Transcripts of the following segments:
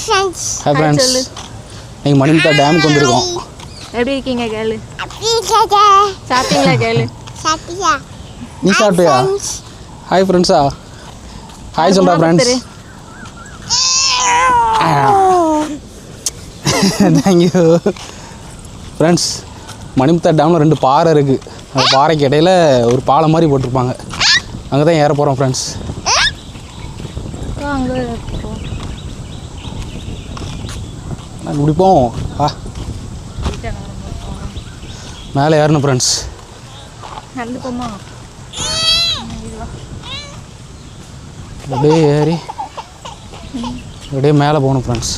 Friends hi friends. நீங்கள் மணிமுத்தா டேமுக்கு வந்திருக்கோம் எப்படி இருக்கீங்க கேளு? சாப்பிட்டீங்களா கேளு? சாப்பிட்டியா? நீ சாப்பிட்டியா? ஹாய் ஃப்ரெண்ட்ஸா ஹாய் சொல்கிறா ஃப்ரெண்ட்ஸ் தேங்க்யூ ஃப்ரெண்ட்ஸ் மணிமுத்தா டேமில் ரெண்டு பாறை இருக்குது அந்த பாறைக்கு இடையில ஒரு பாலம் மாதிரி போட்டிருப்பாங்க. அங்கே தான் ஏற போகிறோம் ஃப்ரெண்ட்ஸ் அங்கே நாங்கள் இப்படி போவோம் வா. மேலே ஏறணும் ஃப்ரெண்ட்ஸ் அப்படியே ஏறி அப்படியே மேலே போகணும் ஃப்ரெண்ட்ஸ்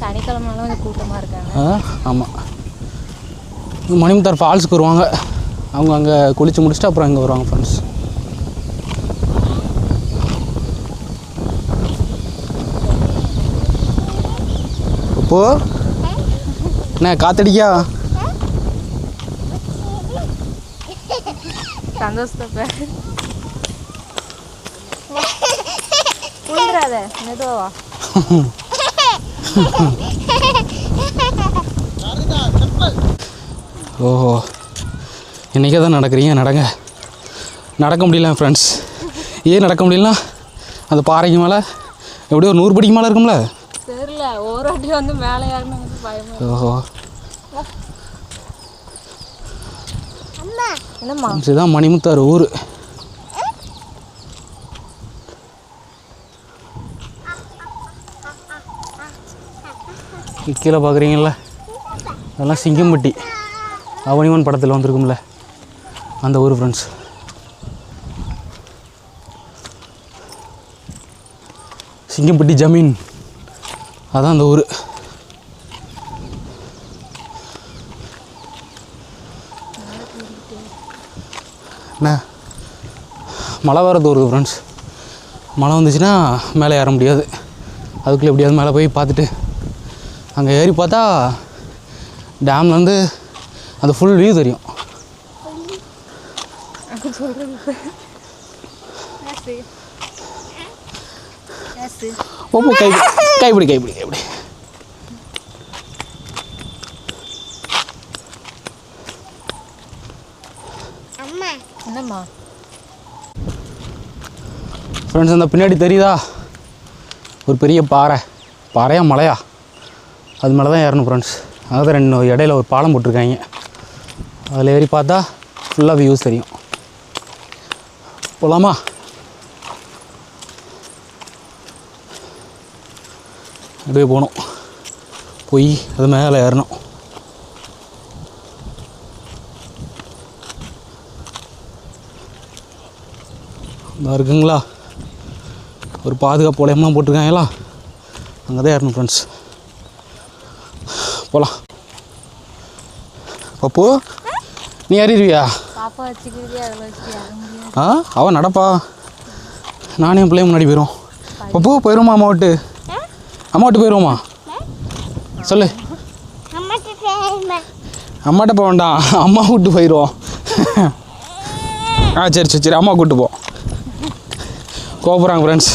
சனிக்கிழமைனால கொஞ்சம் கூட்டமாக இருக்காங்க. ஆமாம் மணிமுத்தார் ஃபால்ஸுக்கு வருவாங்க. அவங்க அங்கே குளித்து முடிச்சுட்டு அப்புறம் இங்கே வருவாங்க ஃப்ரெண்ட்ஸ் இப்போ என்ன காத்தடிக்கா சந்தோஷத்தை உழுந்துடாத மெதுவா ஓஹோ. இன்றைக்கே தான் நடக்கிறீங்க நடங்க. நடக்க முடியல ஃப்ரெண்ட்ஸ் ஏன் நடக்க முடியலனா அந்த பாறைக்கு மேலே எப்படியும் ஒரு நூறு படிக்கு மேலே இருக்கும்ல? ஒரு வாட்டி வந்து மேலே ஏறணும் வந்து பயமா ஓஹோ. என்னம்மா? இதுதான் மணிமுத்தார் ஊர். கீழே பார்க்குறீங்களா அதெல்லாம் சிங்கம்பட்டி. அவனிவன் படத்தில் வந்திருக்கும்ல. அந்த ஊர் ஃப்ரெண்ட்ஸ் சிங்கம்பட்டி ஜமீன். அதான் அந்த ஊர். என்ன? மழை வரது வருது ஃப்ரெண்ட்ஸ் மழை வந்துச்சுன்னா மேலே ஏற முடியாது. அதுக்குள்ளே எப்படியாவது மேலே போய் பார்த்துட்டு அங்கே ஏறி பார்த்தா டேம்லேருந்து அந்த ஃபுல் வியூ தெரியும். ஓப்போ கை கைப்பிடி கைப்பிடி கைப்பிடி. அம்மா. என்னம்மா? ஃப்ரெண்ட்ஸ் அந்த பின்னாடி தெரியுதா? ஒரு பெரிய பாறை. பாறையா மலையா? அது மேலே தான் ஏறணும் ஃப்ரெண்ட்ஸ் அதான் ரெண்டு இடையில ஒரு பாலம் போட்டிருக்காங்க. அதில் ஏறி பார்த்தா ஃபுல்லாக வியூஸ் தெரியும். போகலாமா அப்படியே போகணும். போய் அது மேலே ஏறணும். இதா இருக்குங்களா? ஒரு பாதுகாப்பு வளையம்லாம் போட்டிருக்காங்களா அங்கே தான் ஏறணும் ஃப்ரெண்ட்ஸ் போகலாம் பப்பு நீ ஏறிடுவியா? ஆ அவன் நடப்பா. நானே என் பிள்ளைய முன்னாடி போயிடும் பப்பு போயிடுமா அம்மா விட்டு அம்மா விட்டு போயிடுவோமா சொல்லு. அம்மாட்ட போக வேண்டாம். அம்மா விட்டு போயிடுவோம் ஆ சரி சரி சரி. அம்மா கூப்பிட்டு போ. கோபுறாங்க ஃப்ரெண்ட்ஸ்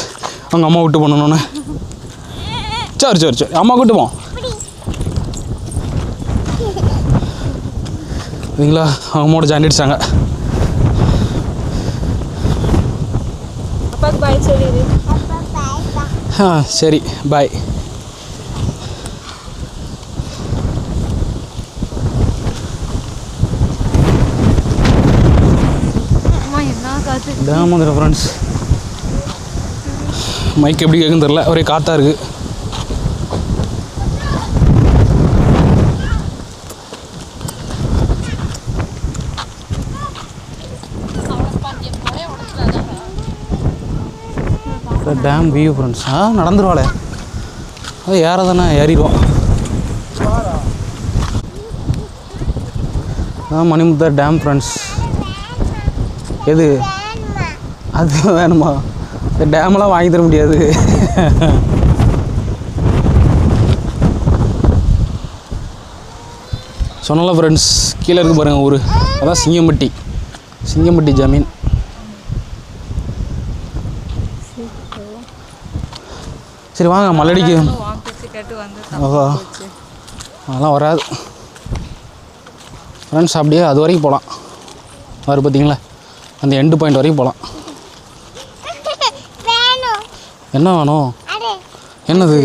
அவங்க அம்மா விட்டு பண்ணணுன்னு சரி சரி சரி. அம்மா கூப்பிட்டு போ. சரிங்களா? அவங்க அம்மாவோட ஜாயின் அடிச்சாங்க அப்பாவுக்கு பாய் சொல்லிடு ஆ சரி பாய் வந்துடும் ஃப்ரெண்ட்ஸ் மைக் எப்படி கேட்குன்னு தெரில ஒரே காற்றா இருக்குது டேம் வியூ ஃப்ரெண்ட்ஸ் ஆ நடந்துருவாளே. அது ஏற தானே ஏறிடுவோம். அதான் மணிமுத்தா டேம் ஃப்ரெண்ட்ஸ் எது? அது வேணுமா? இந்த டேம்லாம் வாங்கி தர முடியாது. சொன்னல ஃப்ரெண்ட்ஸ் கீழே இருக்கு பாருங்கள் ஊர். அதான் சிங்கம்பட்டி. சிங்கம்பட்டி ஜமீன். சரி வாங்க மல்லடிக்கு. ஓஹோ அதெல்லாம் வராது. ஃப்ரெண்ட்ஸ் அப்படியே அது வரைக்கும் போகலாம் வரு பார்த்தீங்களா அந்த எண்டு பாயிண்ட் வரைக்கும் போகலாம் என்ன வேணும்? அடே. என்னது?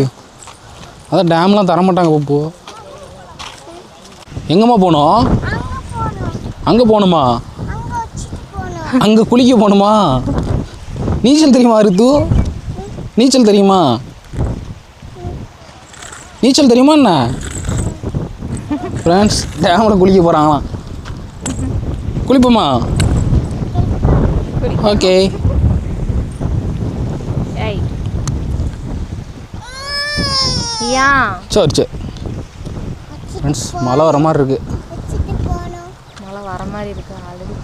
அதான் டேம்லாம் தர மாட்டாங்க பப்பு எங்கம்மா போகணும்? அங்க போகணும். அங்கே குளிக்க போகணுமா? நீச்சல் தெரியுமா ரித்து நீச்சல் தெரியுமா? நீச்சல் தெரியுமா என்ன? ஃப்ரெண்ட்ஸ் டேமில் குளிக்க போகிறாங்களாம் குளிப்போமா? ஓகே சரி சரி. ஃப்ரெண்ட்ஸ் மழை வர மாதிரி போகணும் மழை வர மாதிரி இருக்கு ஆல்ரெடி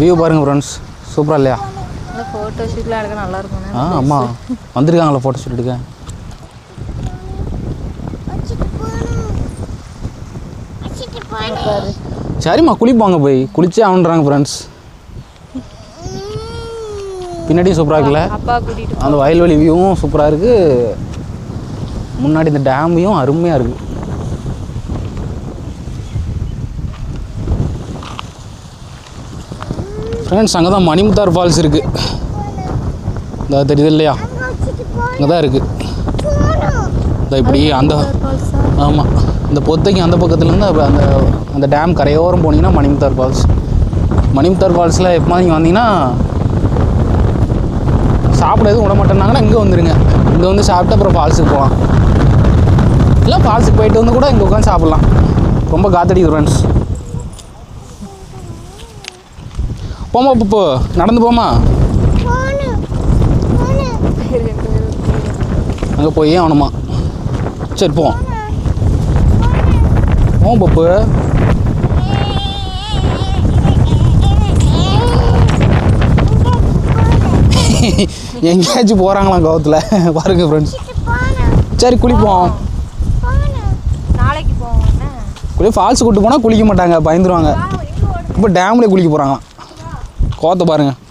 வியூ பாருங்கள் ஃப்ரெண்ட்ஸ் சூப்பராக இல்லையா? ஃபோட்டோ ஷூட்லாம் எடுக்க நல்லா இருக்கும் ஆ ஆமாம் வந்திருக்காங்களா ஃபோட்டோ ஷூட் எடுக்க சரிம்மா குளிப்பாங்க போய். குளிச்சே ஆகுன்றாங்க ஃப்ரெண்ட்ஸ் பின்னாடி சூப்பராக இருக்குல்ல? அப்பா கூட்டிட்டு அந்த வயல்வெளி வியூவும் சூப்பராக இருக்குது முன்னாடி இந்த டேம் வியூவும் அருமையாக இருக்குது ஃப்ரெண்ட்ஸ் அங்கே தான் மணிமுத்தார் ஃபால்ஸ் இருக்குது இந்த தெரியுது இல்லையா? இங்கே அங்கே தான் இருக்குது இந்த இப்படி அந்த ஆமாம் இந்த பொத்தைக்கு அந்த பக்கத்துலேருந்து அப்ப அந்த அந்த டேம் கரையோரம் போனீங்கன்னா மணிமுத்தார் ஃபால்ஸ் மணிமுத்தார் ஃபால்ஸில் எப்போ நீங்கள் வந்தீங்கன்னா சாப்பிட எதுவும் விட மாட்டேன்னாங்கன்னா இங்கே வந்துடுங்க இங்கே வந்து சாப்பிட்டு அப்புறம் ஃபால்ஸுக்கு போகலாம். இல்லை ஃபால்ஸுக்கு போயிட்டு வந்து கூட இங்கே உட்காந்து சாப்பிட்லாம். ரொம்ப காத்தடிக்குது ஃப்ரெண்ட்ஸ் போமா இப்போ நடந்து போமா அங்கே போயே ஆகணுமா? சரி போவோம் போவோம் பப்பு. எங்கேயாச்சும் போகிறாங்களாம் கோவத்தில். பாருங்க ஃப்ரெண்ட்ஸ் சரி குளிப்போம். நாளைக்கு போவோம் குளி ஃபால்ஸ் கூட்டு போனால் குளிக்க மாட்டாங்க பயந்துருவாங்க. இப்போ டேம்லேயே குளிக்க போகிறாங்களாம் கோவத்தை பாருங்க. அது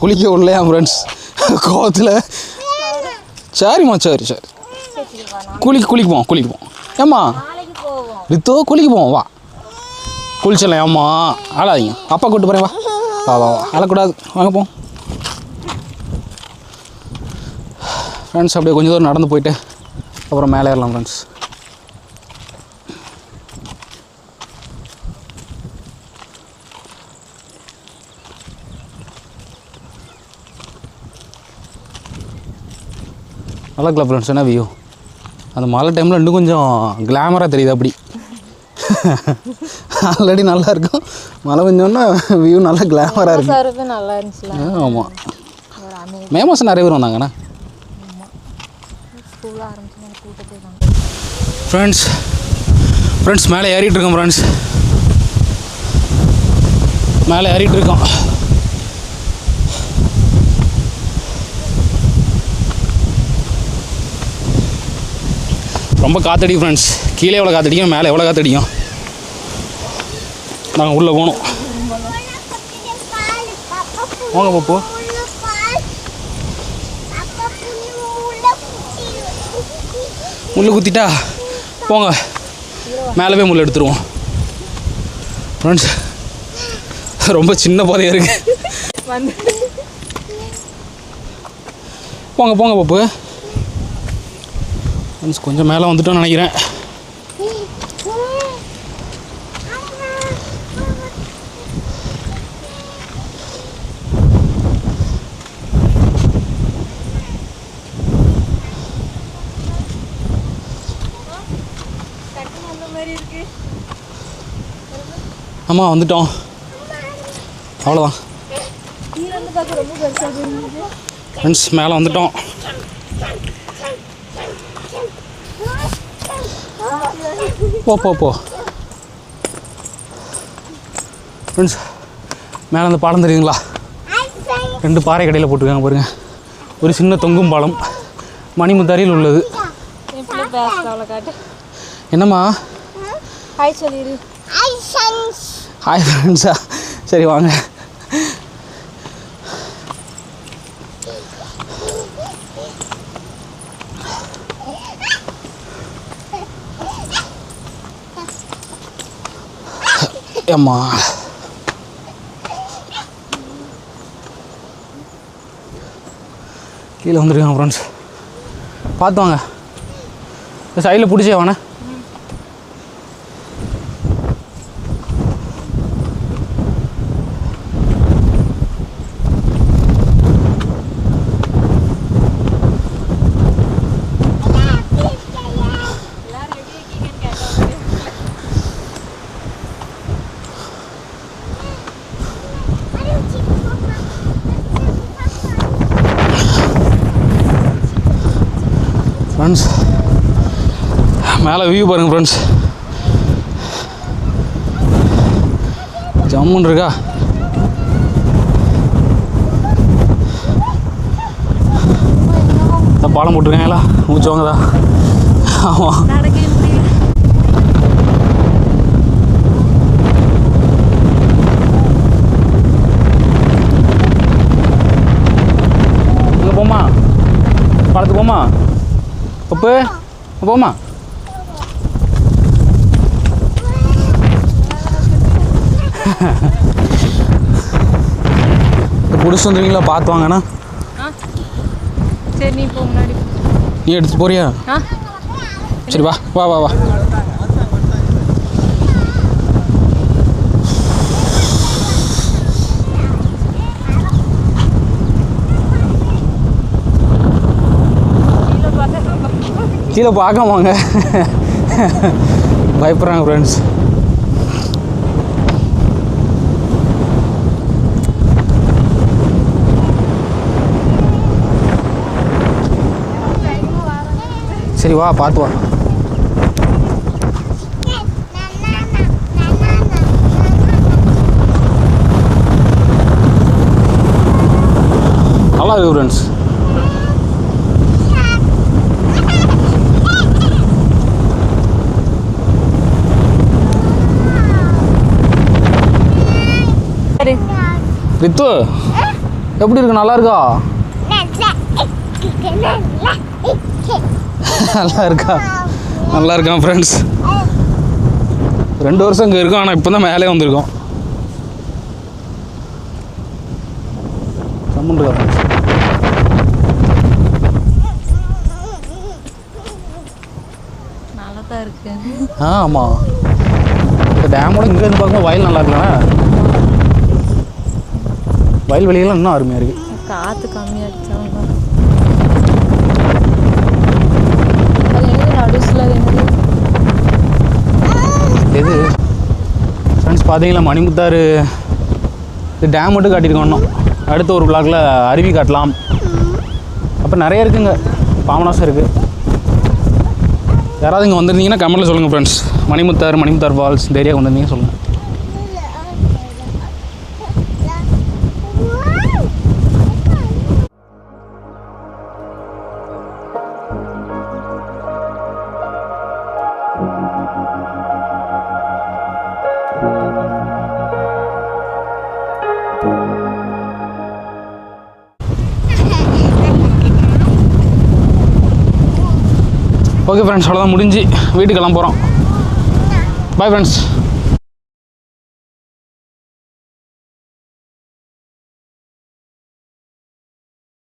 குளிக்க விடலையா ஃப்ரெண்ட்ஸ் கோவத்தில். சரிம்மா சரி சரி. குளிக்க குளிக்குவோம் குளிக்குவோம். ஏம்மா? நாளைக்கு போவோம் ரித்தோ போவோம் வா. குளிச்சிடலாம் ஏம்மா? அழாதீங்க அப்பா கூட்டு போகிறேன் வா. வா வா வா. அழக்கூடாது வாங்க போம் ஃப்ரெண்ட்ஸ் அப்படியே கொஞ்சம் தூரம் நடந்து போயிட்டு அப்புறம் மேலே ஏறலாம் ஃப்ரெண்ட்ஸ் நல்லா இருக்கலாம் ஃப்ரெண்ட்ஸ் என்ன வியூ? அந்த மழை டைமில் இன்னும் கொஞ்சம் கிளாமராக தெரியுது அப்படி. ஆல்ரெடி நல்லா இருக்கும். மழை பெஞ்சோன்னா வியூ நல்லா கிளாமராக இருக்கு. சாருக்கு நல்லா ஆமாம் மே மாதம் நிறைய பேர் வந்தாங்கண்ணா. ஃப்ரெண்ட்ஸ் ஃப்ரெண்ட்ஸ் மேலே ஏறிட்டு இருக்கோம் ஃப்ரெண்ட்ஸ் மேலே ஏறிட்டு இருக்கோம். ரொம்ப காத்தடிக்கும் ஃப்ரெண்ட்ஸ் கீழே எவ்வளோ காத்தடிக்கும் மேலே எவ்வளோ காத்தடிக்கும்? நாங்கள் உள்ளே போகணும். வாங்க பப்பு முள் குத்திட்டா? போங்க. மேலே போய் முள் எடுத்துருவோம். ஃப்ரெண்ட்ஸ் ரொம்ப சின்ன போதையாக இருக்கு. வந்து போங்க போங்க பப்பு ஃப்ரெண்ட்ஸ் கொஞ்சம் மேலே வந்துட்டோம்னு நினைக்கிறேன். ஆமாம் வந்துட்டோம். அவ்வளோதான் ஃப்ரெண்ட்ஸ் மேலே வந்துட்டோம். போ போ போ. ஃப்ரெண்ட்ஸ் மேலே அந்த பாலம் தெரியுங்களா? ரெண்டு பாறை கடையில் போட்டிருக்காங்க பாருங்க. ஒரு சின்ன தொங்கும் பாலம். மணிமுத்தாரியில் உள்ளது. என்னம்மா? ஹாய் ஃப்ரெண்ட்ஸா சரி வாங்க. ஏம்மா? கீழே வந்துருக்காங்க ஃப்ரெண்ட்ஸ் பார்த்து வாங்க. சைடில் பிடிச்சே வாண்ணே ஃப்ரெண்ட்ஸ் மேலே வியூ பாருங்கள் ஃப்ரெண்ட்ஸ் ஜம்முன்னு இருக்கா? இந்த பாலம் போட்டிருக்காங்களா மூச்சுவாங்கதா ஆமாம் போமா படத்துக்கு போமா அப்போ போமா பிடிச்சி வந்துருவீங்களா பார்த்து வாங்கண்ணா. சரி நீ போ முன்னாடி. நீ எடுத்துட்டு போறியா? சரி வா வா வா வா. கீழே பார்க்க வாங்க. பயப்படுறாங்க ஃப்ரெண்ட்ஸ் சரி வா பார்த்து வா. நல்லா இருக்கு ஃப்ரெண்ட்ஸ் ரித்து எப்படி இருக்கு? நல்லா இருக்கா. நல்லா இருக்கா நல்லா இருக்கான் ஃப்ரெண்ட்ஸ் ரெண்டு வருஷம் இங்கே இருக்கோம் ஆனால் இப்போ தான் மேலே வந்திருக்கோம். இருக்கா இருக்கு. ஆ ஆமாம் இந்த டேமோட இங்கேருந்து பார்க்கும்போது வயல் நல்லா இருக்குல்ல வயல்வெளியெல்லாம் இன்னும் அருமையாக இருக்குது காற்று கம்மியாக அடிச்சாங்க அது என்னது நடுசில் அது என்னது எது ஃப்ரெண்ட்ஸ் பார்த்தீங்களா மணிமுத்தாறு? இது டேம் மட்டும் காட்டியிருக்கோம் இன்னும். அடுத்த ஒரு பிளாக்ல அருவி காட்டலாம். அப்புறம் நிறைய இருக்குங்க. பாமனாசம் இருக்குது யாராவது இங்கே வந்திருந்தீங்கன்னா கமெண்ட்டில் சொல்லுங்கள் ஃப்ரெண்ட்ஸ் மணிமுத்தார் மணிமுத்தார் ஃபால்ஸ் இந்த ஏரியாவுக்கு வந்திருந்தீங்க சொல்லுங்கள் ஓகே ஃப்ரெண்ட்ஸ் அவ்வளோதான் முடிஞ்சு வீட்டுக்கு போகிறோம் பாய் ஃப்ரெண்ட்ஸ்